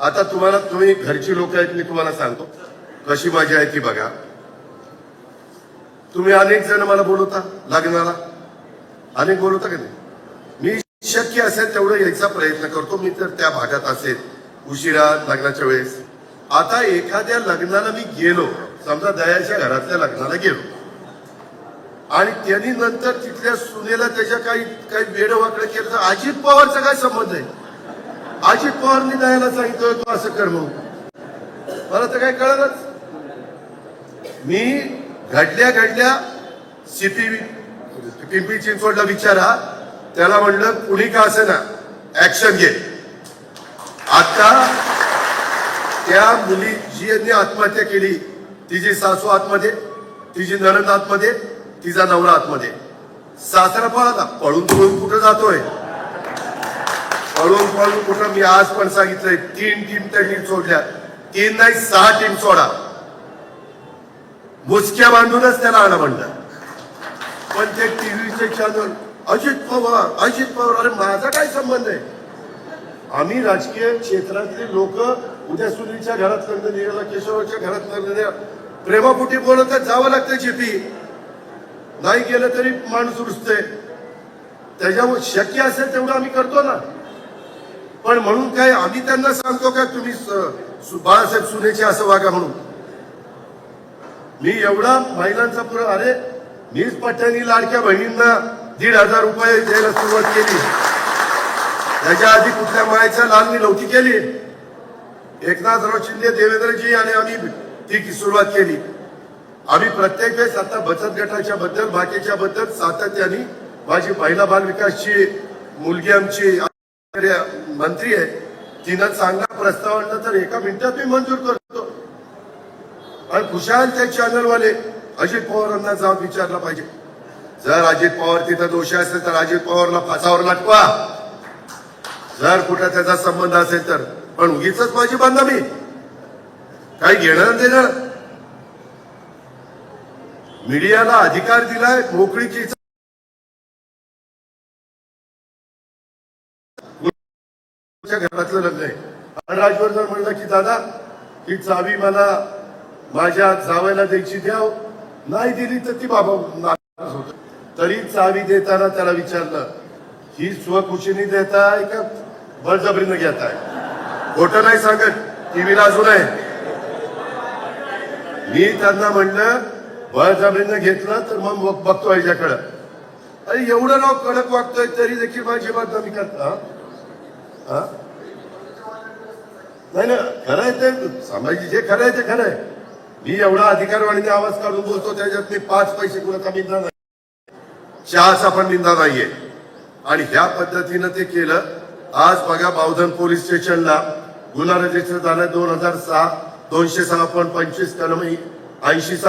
आता तुम्हाला तुम्ही घरची लोक आहेत मी तुम्हाला सांगतो. कशी माझी आहे ती बघा. तुम्ही अनेक जण मला बोलवता लग्नाला. अनेक बोलवता का नाही? मी शक्य असेल तेवढं यायचा प्रयत्न करतो. मी तर त्या भागात असेल उशिरा लग्नाच्या वेळेस. आता एखाद्या लग्नाला मी गेलो. समजा दयाच्या घरातल्या लग्नाला गेलो. आणि त्यांनी नंतर तिथल्या सुनेला त्याच्या काही काही वेडवाकडे केलं तर अजित पवारचा काय संबंध आहे? अजित पवारनी द्यायला सांगितलं तू असं कर म्हणून. मला तर काय कळलंच. मी घडल्या घडल्या सीपी पिंपरी चिंचवडला विचारा. त्याला म्हणलं कुणी का असे ना ऍक्शन घे. आता त्या मुली जी यांनी आत्महत्या केली तिची सासू आतमध्ये तिची नरंद आतमध्ये तिचा नवरा आतमध्ये. सासरा पळाला पळून पळून कुठं जातोय? पळून पळून कुठं? मी आज पण सांगितलंय तीन टीम त्या टीम सोडल्या. तीन नाही सहा टीम सोडा. मुसक्या बांधूनच त्याला आणा म्हणलं पण ते टीव्हीचे चॅनल अजित पवार अजित पवार अरे माझा काय संबंध आहे? आम्ही राजकीय क्षेत्रातले लोक उद्या सुनीलच्या घरात लग्न निघाला केशवच्या घरात लग्न प्रेमापुटी बोलत जावं लागतं शेती नाही गेलं तरी माणूस रुजतंय त्याच्यामुळे शक्य असेल तेवढं आम्ही करतो ना. पण म्हणून काय आम्ही त्यांना सांगतो का तुम्ही सु- बाळासाहेब सुनेचे असं वागा म्हणून. मी एवढा महिलांचा पुरा अरे मीच पठ्यानी लाडक्या बहिणींना दीड हजार रुपये द्यायला सुरुवात केली. त्याच्या आधी कुठल्या मायाच्या लालनी नव्हती केली. एकनाथराव शिंदे देवेंद्रजी आणि आम्ही ती सुरुवात केली. आम्ही प्रत्येक वेळेस आता बचत गटाच्या बद्दल बाकीच्या बद्दल सातत्याने माझी महिला बाल विकासची मुलगी आमची मंत्री आहे. तिनं चांगला प्रस्ताव आणला तर एका मिनिटात मी मंजूर करतो. आणि खुशाल ते चॅनलवाले अजित पवारांना जाऊन विचारला पाहिजे. जर अजित पवार तिथं दोषी असेल तर अजित पवारला फासावर लटवा. जर कुठं त्याचा संबंध असेल तर. पण उगीच माझी मी काही घेणार देणं मीडियाला अधिकार दिलाय मोकळीची घरातलं लग्न आहे. आणि राजवर की दादा ही चावी मला माझ्या जावयाला द्यायची द्याव नाही दिली तर ती बाबा नाराज होत तरी चावी देताना त्याला विचारलं ही स्वखुशीने देताय का बळजबरीनं घेताय? खोटं नाही सांगत. टीव्हीला अजून आहे. मी त्यांना म्हणलं बळजबरीनं घेतलं तर मग बघतो याच्याकडं अरे एवढं नाव कडक वागतोय तरी देखील माझी बातमी करता नाही ना खरं आहे ते. समाजी जे खरं आहे ते खरं आहे. मी एवढा अधिकारवाणीने आवाज काढून बोलतो त्याच्यात मी पाच पैसे कुणाचा निंदा नाही. चहाचा पण निंदा नाहीये. आणि ह्या पद्धतीनं ते केलं. आज बघा बावधन पोलीस स्टेशनला गुन्हा रजिस्टर झाला दोन हजार सहा दोनशे सहा पण पंचवीस कलम ऐंशी